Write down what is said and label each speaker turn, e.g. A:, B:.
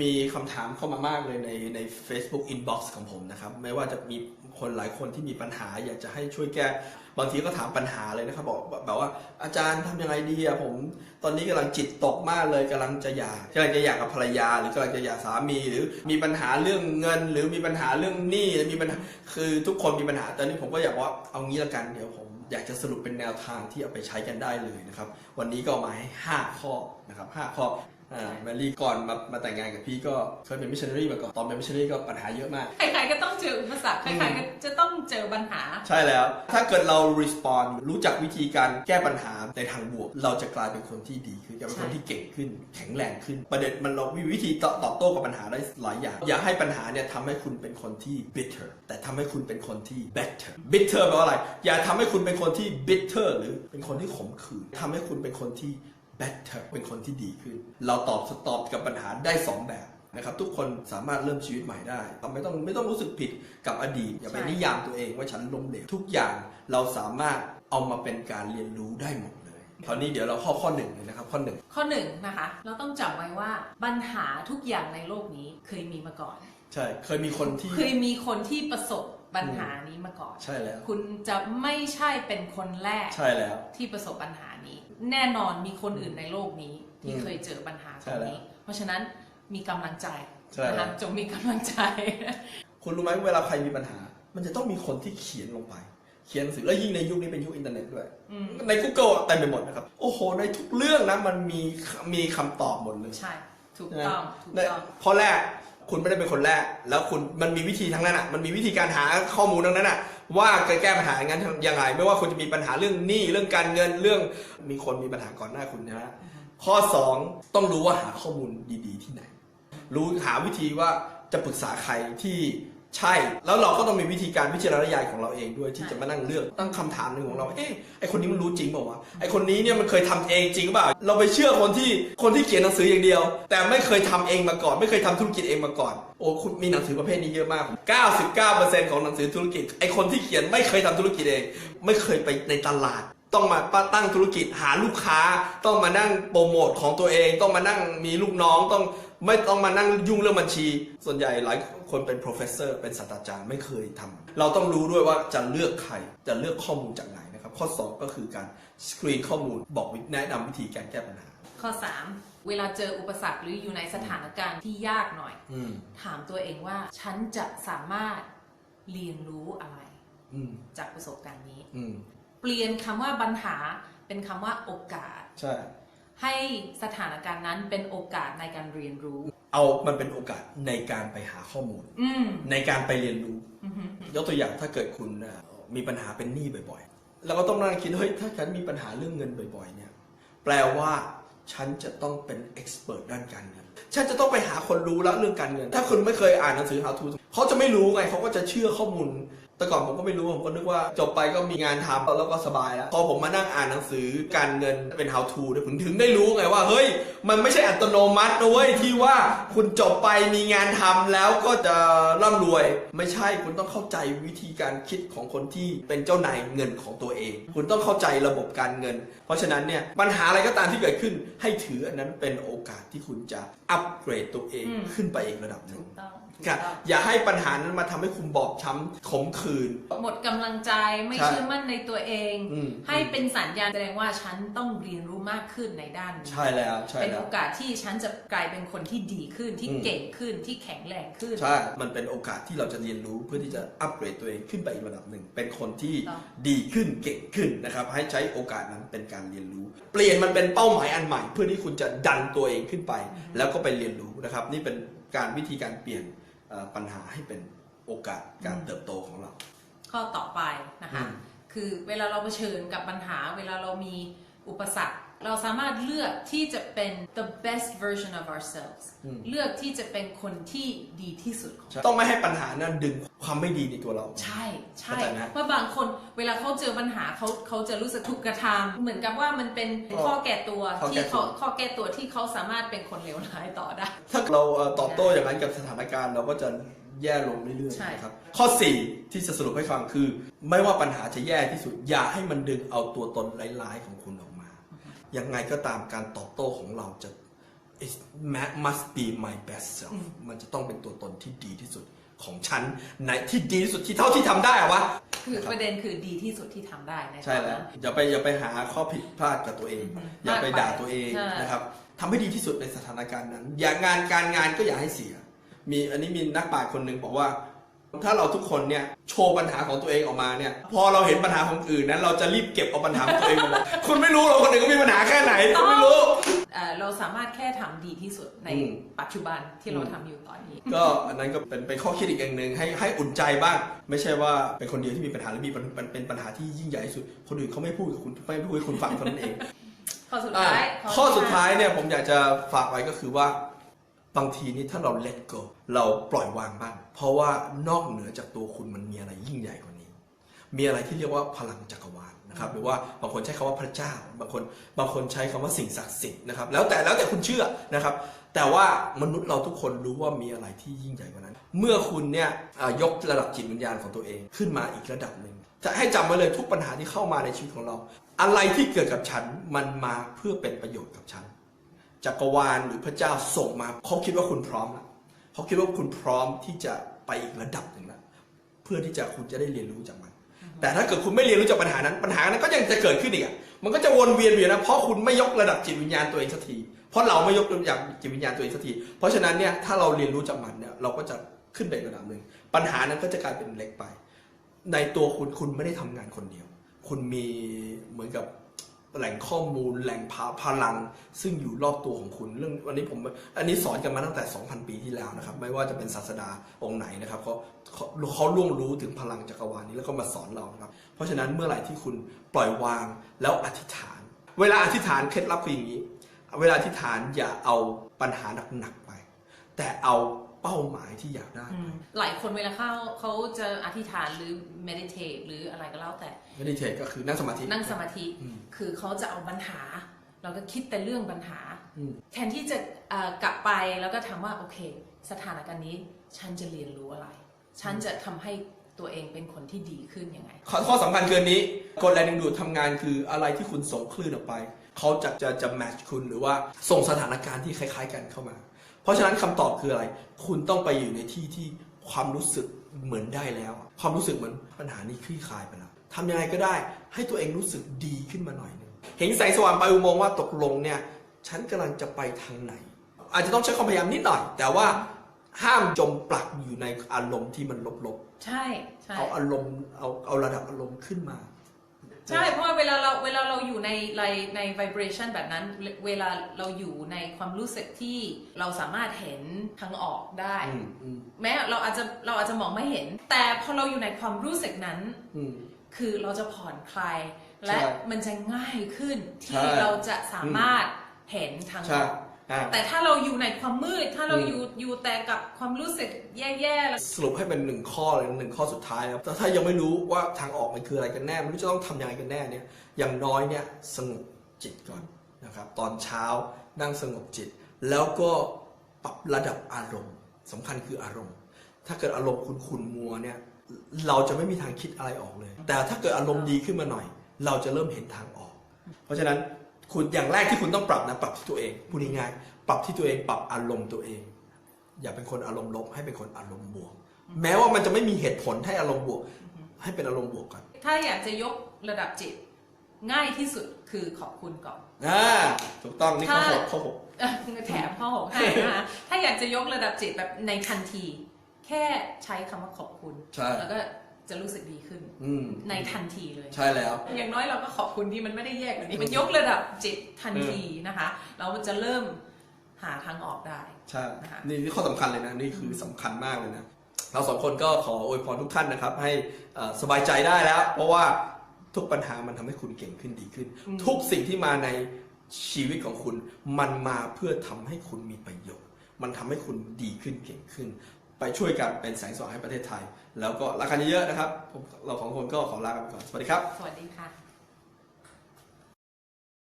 A: มีคำถามเข้ามามากเลยในใน Facebook Inbox ของผมนะครับ ไม่ว่าจะมีคนหลายคนที่มีปัญหา อยากจะให้ช่วยแก้ บางทีก็ถามปัญหาเลยนะครับ บอกแบบว่าอาจารย์ทำยังไงดีอะผม ตอนนี้กำลังจิตตกมากเลยกำลังจะหย่ากำลังจะหย่ากับภรรยา หรือกำลังจะหย่าสามี หรือมีปัญหาเรื่องเงิน หรือมีปัญหาเรื่องหนี้มีปัญหาคือทุกคนมีปัญหาแต่นี้ผมก็อยากว่าเอางี้ละกันเดี๋ยวผมอยากจะสรุปเป็นแนวทางที่เอาไปใช้กันได้เลยนะครับ วันนี้ก็มาให้ 5 ข้อนะครับ5ข้อ อ่าแมรี่ก่อนมามาแต่งงานกับพี่ก็เคยเป็นมิชชันนารีมาก่อน ตอนเป็นมิชชันนารีก็ปัญหาเยอะมาก
B: ใครๆก็ต้องเจออุปสรรค ใครๆก็จะต้องเจอปัญหา
A: ใช่แล้ว ถ้าเกิดเรา respond รู้จักวิธีการแก้ปัญหาในทางบวก เราจะกลายเป็นคนที่ดีขึ้นจะเป็นคนที่เก่งขึ้น แข็งแรงขึ้น ประเด็นมันเรามีวิธีตอบตอบโต้กับปัญหาได้หลายอย่าง อย่าให้ปัญหาเนี่ยทำให้คุณเป็นคนที่ bitter แต่ทำให้คุณเป็นคนที่ better bitter แปลว่าอะไร อย่าทำให้คุณเป็นคนที่ bitter หรือเป็นคนที่ขมขื่นทำให้คุณเป็นคนที่ better เป็นคนที่ดีขึ้น เราตอบตอบกับปัญหาได้สองแบบนะครับทุกคนสามารถเริ่มชีวิตใหม่ได้ไม่ต้องไม่ต้องรู้สึกผิดกับอดีต อย่าไป
B: ใช่
A: นิยามตัวเองว่าฉันล้มเหลวทุกอย่างเราสามารถเอามาเป็นการเรียนรู้ได้หมดเลยคราวนี้เดี๋ยวเราข้อข้อหนึ่งเลยนะครับข้อหนึ่ง
B: ข้อหนึ่งนะคะ เราต้องจำไว้ว่าปัญหาทุกอย่างในโลกนี้เคยมีมาก่อน
A: ใช่เคยมีคนที่
B: เคยมีคนที่ประสบปัญหานี้มาก่อน
A: ใช่แล้ว
B: คุณจะไม่ใช่เป็นคนแรก
A: ใช่แล้ว
B: ที่ประสบปัญหานี้ แน่นอนมีคนอื่นในโลกนี้ ที่
A: อืม
B: เคยเจอปัญหาต
A: ใช่
B: รง
A: แล้ว
B: นี้ เพราะฉะนั้นมีกำลังใจ
A: ใช่
B: นะ
A: แล้
B: คะ
A: ว
B: จงมีกำลังใจ
A: คุณรู้ไหมเวลาใครมีปัญหา มันจะต้องมีคนที่เขียนลงไป เขียนหนังสือแล้วยิ่งในยุคนี้เป็นยุคอินเทอร์เน็ตด้วย
B: อืม
A: ใน Google อะเต็มไปหมดนะครับ โอ้โห ในทุกเรื่องนะมันมีมีคำตอบหมดเลย
B: ใช่ ถูกต้องถูก
A: ใน
B: ต้อง
A: ข้อแรก คุณไม่ได้เป็นคนแรก แล้วคุณมันมีวิธีทั้งนั้นอะ มันมีวิธีการหาข้อมูลทั้งนั้นอะ ว่าจะแก้ปัญหาอย่างนั้นยังไง ไม่ว่าคุณจะมีปัญหาเรื่องหนี้ เรื่องการเงิน เรื่อง มีคนมีปัญหาก่อนหน้าคุณนะฮะข้อ 2 ต้องรู้ว่าหาข้อมูลดี ๆ ที่ไหน รู้หาวิธีว่าจะปรึกษาใครที่ ใช่ แล้วเราก็ต้องมีวิธีการวิจารณญาณของเราเองด้วยที่จะมานั่งเลือกตั้งคำถามหนึ่งของเรา เอ๊ะไอคนนี้มันรู้จริงเปล่าวะไอคนนี้เนี่ยมันเคยทำเองจริงเปล่าเราไปเชื่อคนที่คนที่เขียนหนังสืออย่างเดียว แต่ไม่เคยทำเองมาก่อน ไม่เคยทำธุรกิจเองมาก่อนโอ้คุณมีหนังสือประเภทนี้เยอะมาก 99%ของหนังสือธุรกิจไอคนที่เขียนไม่เคยทำธุรกิจเอง ไม่เคยไปในตลาด ต้องมาตั้งธุรกิจหาลูกค้า ต้องมานั่งโปรโมทของตัวเอง ต้องมานั่งมีลูกน้องต้องไม่ต้องมานั่งยุ่งเรื่องบัญชี ส่วนใหญ่หลายคนเป็น professor เป็นศาสตราจารย์ไม่เคยทำเราต้องรู้ด้วยว่าจะเลือกใครจะเลือกข้อมูลจากไหนนะครับ ข้อ 2 ก็คือการสกรีนข้อมูลบอกวิแนะนำวิธีการแก้ปัญหา
B: ข้อ 3 เวลาเจออุปสรรคหรืออยู่ในสถานการณ์ที่ยากหน่อย
A: อืม
B: ถามตัวเองว่าฉันจะสามารถเรียนรู้อะไร
A: อืม
B: จากประสบการณ์นี้
A: อืม
B: เปลี่ยนคำว่าปัญหาเป็นคำว่าโอกาส
A: ใช่
B: ให้สถานการณ์นั้นเป็นโอกาสในการเรียนรู้
A: เอามันเป็นโอกาสในการไปหาข้อมูล
B: อืม
A: ในการไปเรียนรู้
B: อือหือย
A: กตัวอย่างถ้าเกิดคุณเอ่อมีปัญหาเป็นหนี้บ่อยๆเราก็ต้องนั่งคิดเฮ้ยถ้าฉันมีปัญหาเรื่องเงินบ่อยๆ เนี่ย แปลว่าฉันจะต้องเป็นเอ็กซ์เพรสด้านการเงิน ฉันจะต้องไปหาคนรู้แล้วเรื่องการเงิน ถ้าคุณไม่เคยอ่านหนังสือ how to เขาจะไม่รู้ไงเขาก็จะเชื่อข้อมูล แต่ก่อนผมก็ไม่รู้ผมก็นึกว่าจบไปก็มีงานทำแล้วก็สบายแล้ว พอผมมานั่งอ่านหนังสือการเงินเป็น how to เนี่ยผมถึงได้รู้ไงว่า เฮ้ย มันไม่ใช่อัตโนมัตินะเว้ยที่ว่าคุณจบไปมีงานทำแล้วก็จะร่ำรวย ไม่ใช่คุณต้องเข้าใจวิธีการคิดของคนที่เป็นเจ้านายเงินของตัวเอง คุณต้องเข้าใจระบบการเงิน เพราะฉะนั้นเนี่ยปัญหาอะไรก็ตามที่เกิดขึ้นให้ถืออันนั้นเป็นโอกาสที่คุณจะอัปเกรดตัวเองขึ้นไปอีกระดับหนึ่
B: ถู
A: ง
B: กต้องถูก
A: ค่ะ
B: ต้อง
A: อย่าให้ปัญหานั้นมาทำให้คุณบอบช้ำขมขื่น
B: หมดกำลังใจไม่
A: ใช่
B: เชื่อมั่นในตัวเอง
A: อืม
B: ให้เป็นสัญญาณแสดงว่าฉันต้องเรียนรู้มากขึ้นในด้านนี้
A: ใช่แล้วใช่
B: เป็น
A: แล้
B: โอ
A: ว
B: กาสที่ฉันจะกลายเป็นคนที่ดีขึ้นที่
A: อืม
B: เก่งขึ้นที่แข็งแรงขึ้น
A: ใช่ มันเป็นโอกาสที่เราจะเรียนรู้เพื่อที่จะอัปเกรดตัวเองขึ้นไปอีกระดับหนึ่ง เป็นคนที่
B: ต้อง
A: ดีขึ้นเก่งขึ้นนะครับ ให้ใช้โอกาสนั้นเป็นการเรียนรู้ เปลี่ยนมันเป็นเป้าหมายอันใหม่ เพื่อที่คุณจะดันตัวเองขึ้นไป แล้วก็ไปเรียนรู้นะครับ นี่เป็นการวิธีการเปลี่ยนเอ่อ ปัญหาให้เป็นโอกาสการเติบโตของเรา
B: ข้อต่อไปนะคะ
A: อืม
B: คือเวลาเราเผชิญกับปัญหา เวลาเรามีอุปสรรค เราสามารถเลือกที่จะเป็น the best version of ourselves
A: อืม
B: เลือกที่จะเป็นคนที่ดีที่สุดของ
A: ต้องไม่ให้ปัญหานั้นดึงความไม่ดีในตัวเรา
B: ใช่ใช่
A: เข้าใจไหม
B: เพราะบางคนเวลาเขาเจอปัญหาเขาเขาจะรู้สึกถูกกระทำเหมือนกับว่ามันเป็นข้อแก่ตัว
A: ข้อแก้
B: ที่
A: ตัว
B: เขาข้อแก้ตัวที่เขาสามารถเป็นคนเลวร้ายต่อได้
A: ถ้าเราเอ่อตอบโต้อย่างนั้นกับสถานการณ์เราก็จะแย่ลงเรื่อย
B: ใช่
A: ๆนะครับ ข้อ 4 ที่จะสรุปให้ฟังคือ ไม่ว่าปัญหาจะแย่ที่สุด อย่าให้มันดึงเอาตัวตนร้ายๆของคุณออกมา ยังไงก็ตามการตอบโต้ของเราจะ it must be my best self มันจะต้องเป็นตัวตนที่ดีที่สุดของฉันในที่ดีที่สุดที่เท่าที่ทำได้อะวะ
B: คือประเด็นคือดีที่สุดที่ทำได้ใน
A: ใช่แล้ว
B: ตอนนั้น
A: อย่าไปอย่าไปหาข้อผิดพลาดกับตัวเอง
B: อืม
A: อย่าไป
B: มากไป
A: ด่าตัวเอง
B: ใช่
A: นะครับทำให้ดีที่สุดในสถานการณ์นั้น อย่างงานการงานก็อย่าให้เสีย มีอันนี้มีนักปราชญ์คนหนึ่งบอกว่า ถ้าเราทุกคนเนี่ยโชว์ปัญหาของตัวเองออกมาเนี่ย พอเราเห็นปัญหาของคนอื่นนั้น เราจะรีบเก็บเอาปัญหาของตัวเองมาบอกคุณไม่รู้หรอกคนอื่นก็มีปัญหาแค่ไหนคุณไม่รู้
B: เอ่อเราสามารถแค่ทำดีที่สุดใน
A: อืม
B: ปัจจุบันที่เราทำอยู่ตอนนี้
A: ก็อันนั้นก็เป็นเป็นข้อคิดอีกอย่างหนึ่งให้ให้อุ่นใจบ้าง ไม่ใช่ว่าเป็นคนเดียวที่มีปัญหาหรือมีปัญเป็นเป็นปัญหาที่ยิ่งใหญ่ที่สุด คนอื่นเขาไม่พูดกับคุณไม่พูดให้คุณฟังเท่านั้นเอง
B: ข้อสุด
A: อะ
B: ท้าย
A: ข้อสุดท้ายเนี่ยผมอยากจะฝากไว้ก็คือว่า บางทีนี่ถ้าเรา let go เราปล่อยวางบ้าง เพราะว่านอกเหนือจากตัวคุณมันมีอะไรยิ่งใหญ่กว่านี้ มีอะไรที่เรียกว่าพลังจักรวาลนะครับ หรือว่าบางคนใช้คำว่าพระเจ้า บางคนบางคนใช้คำว่าสิ่งศักดิ์สิทธิ์นะครับ แล้วแต่แล้วแต่คุณเชื่อนะครับ แต่ว่ามนุษย์เราทุกคนรู้ว่ามีอะไรที่ยิ่งใหญ่กว่านั้น เมื่อคุณเนี่ยยกระดับจิตวิญญาณของตัวเองขึ้นมาอีกระดับหนึ่งจะให้จำไว้เลยทุกปัญหาที่เข้ามาในชีวิตของเรา อะไรที่เกิดกับฉันมันมาเพื่อเป็นประโยชน์กับฉัน จักรวาลหรือพระเจ้าส่งมาเขาคิดว่าคุณพร้อมแล้วเขาคิดว่าคุณพร้อมที่จะไปอีกระดับหนึ่งแล้วเพื่อที่จะคุณจะได้เรียนรู้จากมัน แต่ถ้าเกิดคุณไม่เรียนรู้จากปัญหานั้น ปัญหานั้นก็ยังจะเกิดขึ้นอีกอะมันก็จะวนเวียนอยู่นะเพราะคุณไม่ยกระดับจิตวิญญาณตัวเองสักทีเพราะเราไม่ยกระดับจิตวิญญาณตัวเองสักทีเพราะฉะนั้นเนี่ยถ้าเราเรียนรู้จากมันเนี่ยเราก็จะขึ้นไปอีกระดับหนึ่งปัญหานั้นก็จะกลายเป็นเล็กไป ในตัวคุณคุณไม่ได้ทำงานคนเดียว คุณมีเหมือนกับ แหล่งข้อมูลแหล่งพาพลัง ซึ่งอยู่รอบตัวของคุณเรื่องวันนี้ผมอันนี้สอนกันมาตั้งแต่ 2,000 ปีที่แล้วนะครับ ไม่ว่าจะเป็นศาสดาองค์ไหนนะครับเขาเขาเขาล่วงรู้ถึงพลังจักรวาลนี้แล้วก็มาสอนเราครับเพราะฉะนั้นเมื่อไหร่ที่คุณปล่อยวางแล้วอธิษฐาน เวลาอธิษฐานเคล็ดลับคืออย่างนี้ เวลาอธิษฐานอย่าเอาปัญหาหนักๆไป แต่เอา เป้าหมายที่อยากได้
B: อื
A: ไป
B: มหลายคนเวลาเข้าเขาจะอธิษฐานหรือ meditate หรืออะไรก็แล้วแต่
A: ไม่ได้เทก็คือนั่งสมาธิ
B: นั่งสมาธิ
A: อืม
B: คือเขาจะเอาปัญหา เราก็คิดแต่เรื่องปัญหา
A: อืม
B: แทนที่จะเอ่อกลับไปแล้วก็ถามว่าโอเค สถานการณ์นี้ฉันจะเรียนรู้อะไร ฉันจะทำให้ตัวเองเป็นคนที่ดีขึ้นยังไง
A: ข้อข้อสำคัญคืออันนี้กฎแรงดึงดูดทำงานคืออะไรที่คุณส่งคลื่นออกไป เขาจะจะจะแมทช์คุณหรือว่าส่งสถานการณ์ที่คล้าย ๆ กันเข้ามาเพ ราะฉะนั้นคำตอบคืออะไร คุณต้องไปอยู่ในที่ที่ความรู้สึกเหมือนได้แล้ว ความรู้สึกเหมือนปัญหานี้คลี่คลายไปแล้วทำยังไงก็ได้ให้ตัวเองรู้สึกดีขึ้นมาหน่อยหนึงเห็นแสงสว่างปลายอุโมงค์ว่าตกลงเนี่ยฉันกำลังจะไปทางไหน อาจจะต้องใช้ความพยายามนิดหน่อย แต่ว่าห้ามจมปลักอยู่ในอารมณ์ที่มันลบๆ
B: ใช่ใช่
A: เอาอารมณ์เอาเอาระดับอารมณ์ขึ้นมา
B: ใช่เพราะว่าเวลาเราเวลาเราอยู่ในในใน vibration แบบนั้นเวลาเราอยู่ในความรู้สึกที่เราสามารถเห็นทางออกได้
A: อืมอืม
B: แม้เราอาจจะเราอาจจะมองไม่เห็น แต่พอเราอยู่ในความรู้สึกนั้น
A: อืม
B: คือเราจะผ่อนคลายและ
A: ใช่
B: มันจะง่ายขึ้น
A: ใช่
B: ที่เราจะสามารถเห็นทางอ
A: ใช่
B: อก
A: อ่า
B: แต่ถ้าเราอยู่ในความมืด ถ้าเรา
A: อืม
B: อยู่อยู่แต่กับความรู้สึกแย่ๆแล้ว
A: สรุปให้เป็นหนึ่งข้อเลยนะหนึ่งข้อสุดท้ายนะครับแต่ถ้ายังไม่รู้ว่าทางออกมันคืออะไรกันแน่ไม่รู้จะต้องทำยังไงกันแน่เนี่ยอย่างน้อยเนี่ยสงบจิตก่อนนะครับตอนเช้านั่งสงบจิต แล้วก็ปรับระดับอารมณ์สำคัญคืออารมณ์ ถ้าเกิดอารมณ์คุณขุ่นมัวเนี่ยเราจะไม่มีทางคิดอะไรออกเลย แต่ถ้าเกิดอารมณ์ดีขึ้นมาหน่อย เราจะเริ่มเห็นทางออก เพราะฉะนั้น คุณอย่างแรกที่คุณต้องปรับนะปรับที่ตัวเองพูดง่ายๆปรับที่ตัวเองปรับอารมณ์ตัวเอง อย่าเป็นคนอารมณ์ลบให้เป็นคนอารมณ์บวก แม้ว่ามันจะไม่มีเหตุผลให้อารมณ์บวก ให้เป็นอารมณ์บวกก่อน
B: ถ้าอยากจะยกระดับจิต ง่ายที่สุดคือขอบคุณก่อน
A: อ่าถูกต้องนี่ข้อหก
B: ถ้า
A: ข้อหก
B: เอ่อแถมข้อหกให้นะคะถ้าอยากจะยกระดับจิตแบบในทันที แค่ใช้คำว่าขอบคุณ
A: ใช่
B: แล้วก็ จะรู้สึกดีขึ้น
A: อืม
B: ในทันทีเลย
A: ใช่แล้ว
B: อย่างน้อยเราก็ขอบคุณที่มันไม่ได้แยกแบบนี้มันยกระดับจิตทันทีนะคะ เราจะเริ่มหาทางออกได้
A: ใช่
B: นะคะ
A: นี่นี่ข้อสำคัญเลยนะ นี่คือสำคัญมากเลยนะ เราสองคนก็ขออวยพรทุกท่านนะครับ ให้เอ่อสบายใจได้แล้ว เพราะว่าทุกปัญหามันทำให้คุณเก่งขึ้นดีขึ้น
B: อืม
A: ทุกสิ่งที่มาในชีวิตของคุณ มันมาเพื่อทำให้คุณมีประโยชน์ มันทำให้คุณดีขึ้นเก่งขึ้น ไปช่วยกันเป็นแสงสว่างให้ประเทศไทย แล้วก็รักกันเยอะๆนะครับผมเราของคนก็ขอลากันไปก่อน สวัสดีครับ
B: สวัสดีค่ะ